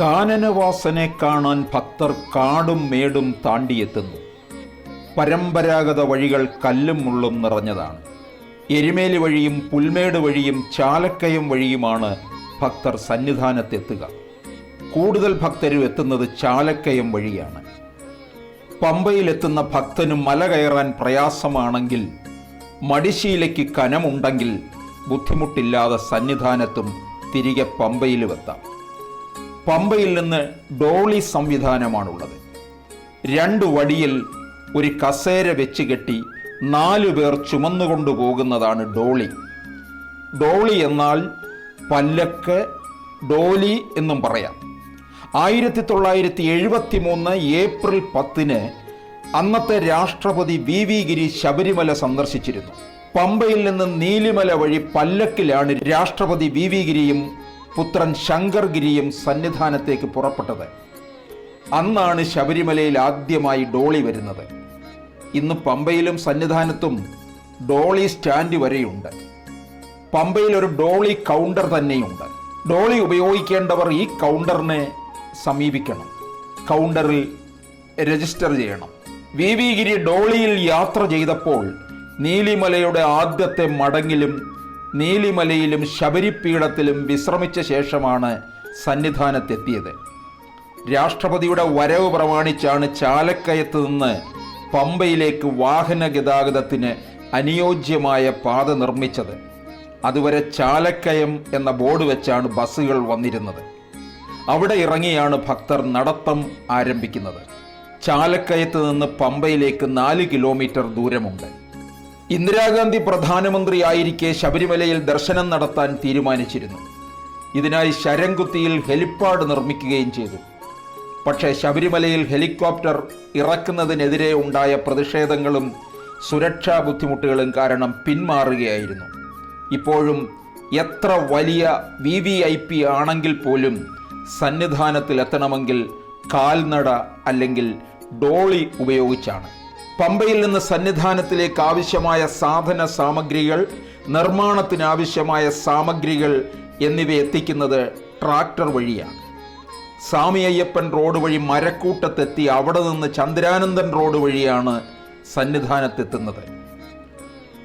കാനനവാസനെ കാണാൻ ഭക്തർ കാടും മേടും താണ്ടിയെത്തുന്നു. പരമ്പരാഗത വഴികൾ കല്ലും മുള്ളും നിറഞ്ഞതാണ്. എരുമേലി വഴിയും പുൽമേട് വഴിയും ചാലക്കയം വഴിയുമാണ് ഭക്തർ സന്നിധാനത്തെത്തുക. കൂടുതൽ ഭക്തരും എത്തുന്നത് ചാലക്കയം വഴിയാണ്. പമ്പയിലെത്തുന്ന ഭക്തന് മല കയറാൻ പ്രയാസമാണെങ്കിൽ മടിശീലയ്ക്ക് കനമുണ്ടെങ്കിൽ ബുദ്ധിമുട്ടില്ലാതെ സന്നിധാനത്തും തിരികെ പമ്പയിലുമെത്താം. പമ്പയിൽ നിന്ന് ഡോളി സംവിധാനമാണുള്ളത്. രണ്ട് വടിയിൽ ഒരു കസേര വെച്ച് കെട്ടി നാലു പേർ ചുമന്നുകൊണ്ടു പോകുന്നതാണ് ഡോളി. ഡോളി എന്നാൽ പല്ലക്ക് ഡോലി എന്നും പറയാം. ആയിരത്തി തൊള്ളായിരത്തി എഴുപത്തി മൂന്ന് ഏപ്രിൽ പത്തിന് അന്നത്തെ രാഷ്ട്രപതി വി വി ഗിരി ശബരിമല സന്ദർശിച്ചിരുന്നു. പമ്പയിൽ നിന്ന് നീലിമല വഴി പല്ലക്കിലാണ് രാഷ്ട്രപതി വി വി ഗിരിയും പുത്രൻ ശങ്കർ ഗിരിയും സന്നിധാനത്തേക്ക് പുറപ്പെട്ടത്. അന്നാണ് ശബരിമലയിൽ ആദ്യമായി ഡോളി വരുന്നത്. ഇന്ന് പമ്പയിലും സന്നിധാനത്തും ഡോളി സ്റ്റാൻഡ് വരെയുണ്ട്. പമ്പയിൽ ഒരു ഡോളി കൗണ്ടർ തന്നെയുണ്ട്. ഡോളി ഉപയോഗിക്കേണ്ടവർ ഈ കൗണ്ടറിനെ സമീപിക്കണം. കൗണ്ടറിൽ രജിസ്റ്റർ ചെയ്യണം. വി വി ഗിരി ഡോളിയിൽ യാത്ര ചെയ്തപ്പോൾ നീലിമലയുടെ ആദ്യത്തെ മടങ്ങിലും നീലിമലയിലും ശബരിപീഠത്തിലും വിശ്രമിച്ച ശേഷമാണ് സന്നിധാനത്തെത്തിയത്. രാഷ്ട്രപതിയുടെ വരവ് പ്രമാണിച്ചാണ് ചാലക്കയത്ത് നിന്ന് പമ്പയിലേക്ക് വാഹന ഗതാഗതത്തിന് അനുയോജ്യമായ പാത നിർമ്മിച്ചത്. അതുവരെ ചാലക്കയം എന്ന ബോർഡ് വെച്ചാണ് ബസ്സുകൾ വന്നിരുന്നത്. അവിടെ ഇറങ്ങിയാണ് ഭക്തർ നടത്തം ആരംഭിക്കുന്നത്. ചാലക്കയത്ത് നിന്ന് പമ്പയിലേക്ക് നാല് കിലോമീറ്റർ ദൂരമുണ്ട്. ഇന്ദിരാഗാന്ധി പ്രധാനമന്ത്രിയായിരിക്കെ ശബരിമലയിൽ ദർശനം നടത്താൻ തീരുമാനിച്ചിരുന്നു. ഇതിനായി ശരംകുത്തിയിൽ ഹെലിപ്പാഡ് നിർമ്മിക്കുകയും ചെയ്തു. പക്ഷേ ശബരിമലയിൽ ഹെലികോപ്റ്റർ ഇറക്കുന്നതിനെതിരെ ഉണ്ടായ പ്രതിഷേധങ്ങളും സുരക്ഷാ ബുദ്ധിമുട്ടുകളും കാരണം പിന്മാറുകയായിരുന്നു. ഇപ്പോഴും എത്ര വലിയ വി വി ഐ പി ആണെങ്കിൽ പോലും സന്നിധാനത്തിലെത്തണമെങ്കിൽ കാൽനട അല്ലെങ്കിൽ ഡോളി ഉപയോഗിച്ചാണ്. പമ്പയിൽ നിന്ന് സന്നിധാനത്തിലേക്ക് ആവശ്യമായ സാധന സാമഗ്രികൾ നിർമ്മാണത്തിനാവശ്യമായ സാമഗ്രികൾ എന്നിവ എത്തിക്കുന്നത് ട്രാക്ടർ വഴിയാണ്. സ്വാമി അയ്യപ്പൻ റോഡ് വഴി മരക്കൂട്ടത്തെത്തി അവിടെ നിന്ന് ചന്ദ്രാനന്ദൻ റോഡ് വഴിയാണ് സന്നിധാനത്തെത്തുന്നത്.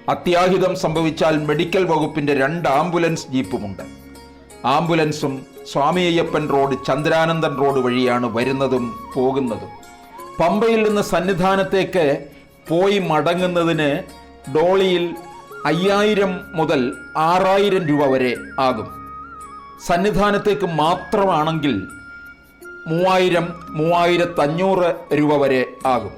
അത്യാഹിതം സംഭവിച്ചാൽ മെഡിക്കൽ വകുപ്പിന്റെ രണ്ട് ആംബുലൻസ് ജീപ്പുമുണ്ട്. ആംബുലൻസും സ്വാമി അയ്യപ്പൻ റോഡ് ചന്ദ്രാനന്ദൻ റോഡ് വഴിയാണ് വരുന്നതും പോകുന്നതും. പമ്പയിൽ നിന്ന് സന്നിധാനത്തേക്ക് പോയി മടങ്ങുന്നതിന് ഡോളിയിൽ അയ്യായിരം മുതൽ ആറായിരം രൂപ വരെ ആകും. സന്നിധാനത്തേക്ക് മാത്രമാണെങ്കിൽ മൂവായിരം മൂവായിരത്തഞ്ഞൂറ് രൂപ വരെ ആകും.